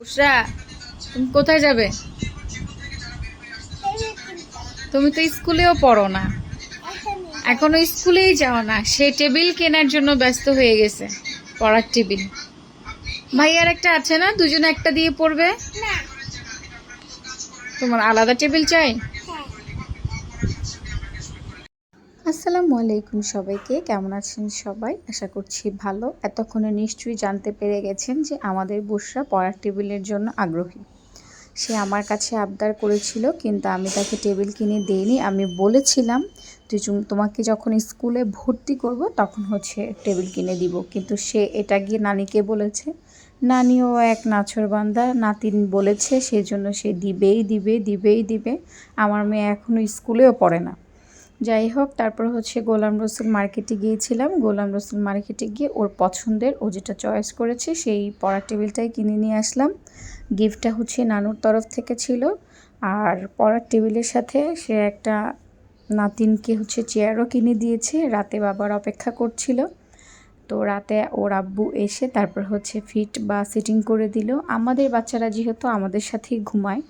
উষা তুমি কোথায় যাবে? তুমি তো স্কুলেও পড়ো না। এখনও স্কুলেই যাও না। সে টেবিল কেনার জন্য ব্যস্ত হয়ে গেছে পড়ার টেবিল। ভাই আর একটা আছে না? দুজন একটা দিয়ে পড়বে? তোমার আলাদা টেবিল চাই? আসসালামু আলাইকুম সবাইকে। কেমন আছেন সবাই? আশা করছি ভালো। এতক্ষণে নিশ্চয়ই জানতে পেরে গেছেন যে আমাদের বুসরা পড়ার টেবিলের জন্য আগ্রহী। সে আমার কাছে আবদার করেছিল, কিন্তু আমি তাকে টেবিল কিনে দেইনি। আমি বলেছিলাম, তুই তোমাকে যখন স্কুলে ভর্তি করব, তখন হচ্ছে টেবিল কিনে দিব। কিন্তু সে এটা গিয়ে নানিকে বলেছে, নানিও এক নাছরবান্দা নাতিন বলেছে, সেজন্য সে দিবেই দিবে দিবেই দিবে। আমার মেয়ে এখনও স্কুলেও পড়ে না। যাই হোক তারপর হচ্ছে গোলাম রসুল মার্কেটে গিয়েছিলাম। গোলাম রসুল মার্কেটে গিয়ে ওর পছন্দের ও যেটা চয়েস করেছে সেই পড়ার টেবিলটাই কিনে নিয়ে আসলাম। গিফটটা হচ্ছে নানুর তরফ থেকে ছিল। আর পড়ার টেবিলের সাথে সে একটা নাতিনকে হচ্ছে চেয়ারও কিনে দিয়েছে। রাতে বাবার অপেক্ষা করছিল। তো রাতে ওর আব্বু এসে তারপর হচ্ছে ফিট বা সিটিং করে দিল। আমাদের বাচ্চারা যেহেতু আমাদের সাথেই ঘুমায়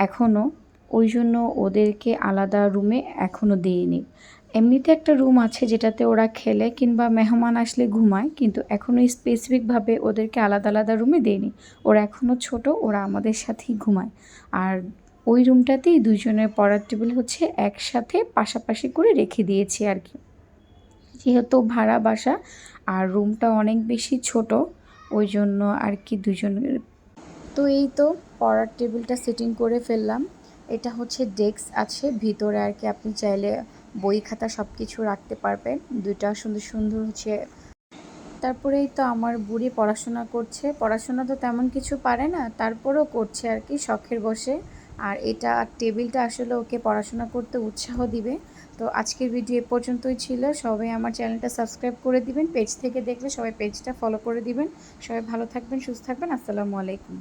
এখনও ওই জন্য ওদেরকে আলাদা রুমে এখনও দিইনি এমনিতে একটা রুম আছে যেটাতে ওরা খেলে কিংবা মেহমান আসলে ঘুমায়, কিন্তু এখনও স্পেসিফিকভাবে ওদেরকে আলাদা আলাদা রুমে দেয়নি। ওরা এখনও ছোট, ওরা আমাদের সাথেই ঘুমায়। আর ওই রুমটাতেই দুজনের পড়ার টেবিল হচ্ছে একসাথে পাশাপাশি করে রেখে দিয়েছি আর কি। যেহেতু ভাড়া বাসা, আর রুমটা অনেক বেশি ছোট ওই জন্য আর কি দুজনের তো এই তো পড়ার টেবিলটা সেটিং করে ফেললাম। এটা হচ্ছে ডেস্ক আছে, ভিতরে আর কি আপনি চাইলে বই খাতা সব কিছু রাখতে পারবেন। দুইটা সুন্দর সুন্দর হচ্ছে। তারপরেই তো আমার বুড়ি পড়াশোনা করছে। পড়াশোনা তো তেমন কিছু পারে না, তারপরেও করছে আর কি শখের বসে আর এটা টেবিলটা আসলে ওকে পড়াশোনা করতে উৎসাহ দিবে। তো আজকের ভিডিও এ পর্যন্তই ছিল। সবাই আমার চ্যানেলটা সাবস্ক্রাইব করে দিবেন। পেজ থেকে দেখলে সবাই পেজটা ফলো করে দিবেন। সবাই ভালো থাকবেন, সুস্থ থাকবেন। আসসালামু আলাইকুম।